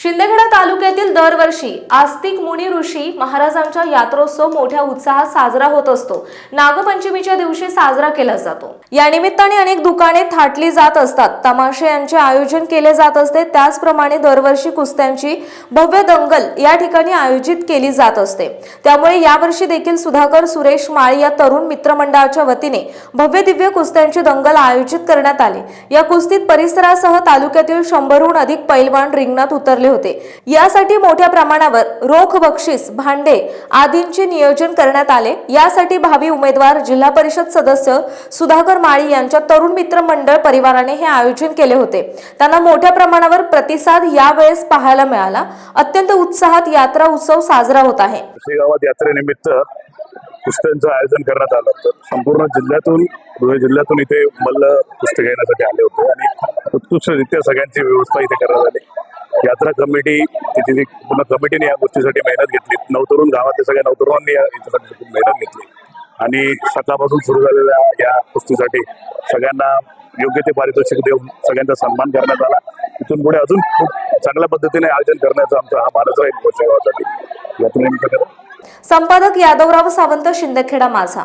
शिंदेखेडा तालुक्यातील दरवर्षी आस्तिक मुनी ऋषी महाराजांचा यात्रोत्सव मोठ्या उत्साहात साजरा होत असतो. नागपंचमीच्या दिवशी साजरा केला जातो. या निमित्ताने अनेक दुकाने थाटली जात असतात. तमाशे यांचे आयोजन केले जात असते. त्याचप्रमाणे दरवर्षी कुस्त्यांची भव्य दंगल या ठिकाणी आयोजित केली जात असते. त्यामुळे यावर्षी देखील सुधाकर सुरेश माळी या तरुण मित्रमंडळाच्या वतीने भव्य दिव्य कुस्त्यांची दंगल आयोजित करण्यात आली. या कुस्तीत परिसरासह तालुक्यातील शंभरहून अधिक पैलवान रिंगणात उतरले होते. यासाठी मोठ्या प्रमाणावर रोख बक्षीस भांडे आदींचे नियोजन करण्यात आले. यासाठी भावी उमेदवार जिल्हा परिषद सदस्य सुधाकर माळी यांच्या तरुण मित्र मंडळ परिवाराने हे आयोजन केले होते. त्यांना मोठ्या प्रमाणावर प्रतिसाद यावेळेस पाहायला मिळाला. अत्यंत उत्साहात यात्रा उत्सव साजरा होत आहे. गावात यात्रेनिमित्त कुस्त्यांचं आयोजन करण्यात आलं होतं. संपूर्ण जिल्ह्यातून धुळे जिल्ह्यातून इथे मल्ल कुस्ती घेण्यासाठी आले होते आणि उत्कृष्टरित्या सगळ्यांची व्यवस्था इथे करण्यात आली. यात्रा कमिटी तिथे पूर्ण कमिटीने या गोष्टीसाठी मेहनत घेतली. नवतरुण गावातल्या सगळ्या नवतरुणांनी या याच्यासाठी खूप मेहनत घेतली. आणि सकाळपासून सुरू झालेल्या या गोष्टीसाठी सगळ्यांना योग्य ते पारितोषिक देऊन सगळ्यांचा सन्मान करण्यात आला. इथून पुढे अजून खूप चांगल्या पद्धतीने आयोजन करण्याचा आमचा हा मानस आहे पुढच्या गावासाठी. यात्रेनिमित्त संपादक यादवराव सावंत शिंदखेडा माझा.